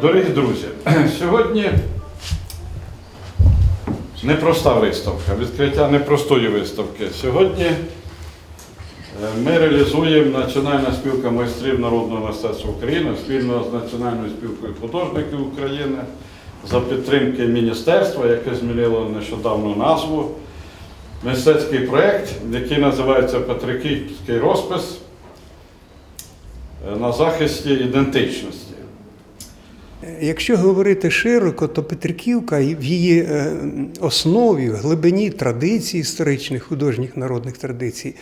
Дорогі друзі, сьогодні непроста виставка, відкриття непростої виставки. Сьогодні е, ми реалізуємо Національна спілка майстрів народного мистецтва України спільно з Національною спілкою художників України за підтримки міністерства, яке змінило нещодавно назву. Мистецький проєкт, який називається Петриківський розпис на захисті ідентичності. Якщо говорити широко, то Петриківка в її е, основі, в глибині традицій історичних художніх народних традицій,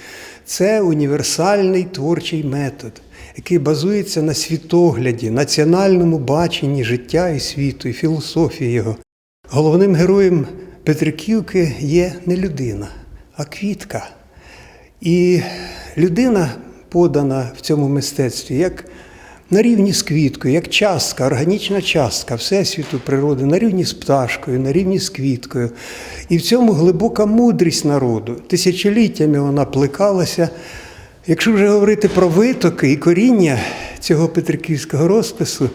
це універсальний творчий метод, який базується на світогляді, національному баченні життя і світу, і філософії його. Головним героєм Петриківки є не людина, а квітка. І людина подана в цьому мистецтві як на рівні з квіткою, як частка, органічна частка Всесвіту природи, на рівні з пташкою, на рівні з квіткою. І в цьому глибока мудрість народу. Тисячоліттями вона плекалася. Якщо вже говорити про витоки і коріння цього петриківського розпису,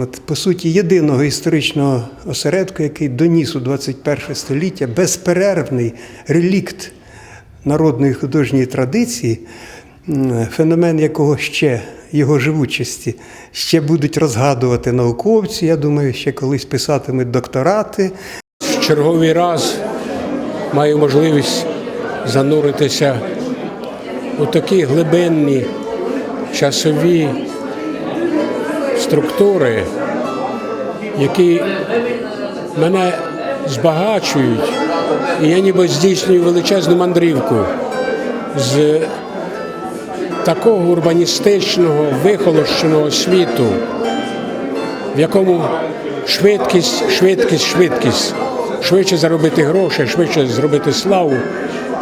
от, по суті, єдиного історичного осередку, який доніс у 21 століття безперервний релікт народної художньої традиції, феномен якого ще його живучості ще будуть розгадувати науковці. Я думаю, ще колись писатимуть докторати. В черговий раз маю можливість зануритися у такі глибинні часові структури, які мене збагачують, і я ніби здійснюю величезну мандрівку з такого урбаністичного, вихолощеного світу, в якому швидкість, швидкість, швидкість. Швидше заробити гроші, швидше зробити славу,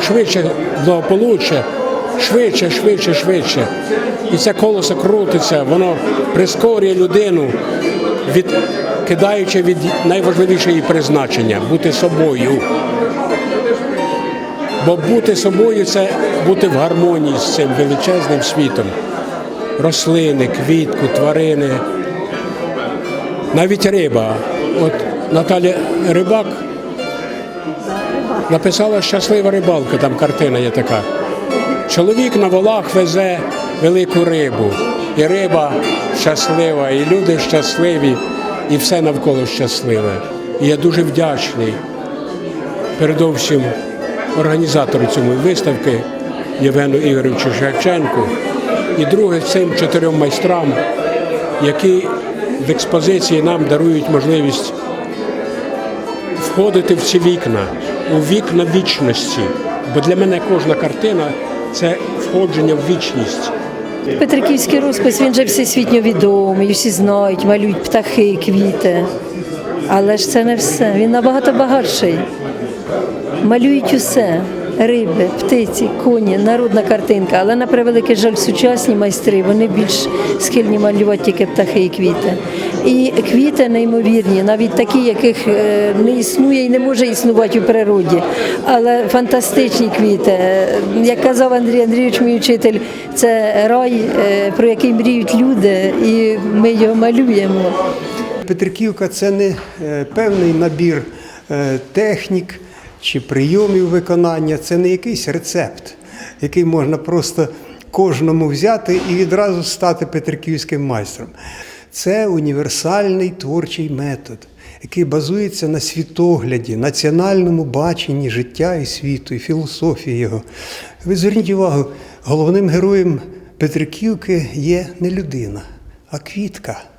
швидше благополуччя, швидше, швидше, швидше. І це колесо крутиться, воно прискорює людину, відкидаючи від найважливішого призначення бути собою. Бо бути собою це бути в гармонії з цим величезним світом. Рослини, квітку, тварини, навіть риба. От Наталя Рибак написала Щаслива рибалка, там картина є така. Чоловік на волах везе велику рибу, і риба щаслива, і люди щасливі, і все навколо щасливе. І я дуже вдячний передовсім організатору цієї виставки Євгену Ігоровичу Шевченку і друге цим чотирьом майстрам, які в експозиції нам дарують можливість входити в ці вікна, у вікна вічності. Бо для мене кожна картина це входження в вічність. Петриківський розпис він же всесвітньо відомий, всі знають, малюють птахи, квіти. Але ж це не все. Він набагато багатший. Малюють усе. Риби, птиці, коні, народна картинка. Але на превеликий жаль, сучасні майстри вони більш схильні малювати тільки птахи і квіти. І квіти неймовірні, навіть такі, яких е, не існує і не може існувати у природі. Але фантастичні квіти. Е, Як казав Андрій Андрійович, мій вчитель, це рай, е, про який мріють люди, і ми його малюємо. Петриківка це не певний набір технік чи прийомів виконання, це не якийсь рецепт, який можна просто кожному взяти і відразу стати петриківським майстром. Це універсальний творчий метод, який базується на світогляді, національному баченні життя і світу, і філософії його. Ви зверніть увагу, головним героєм Петриківки є не людина, а квітка.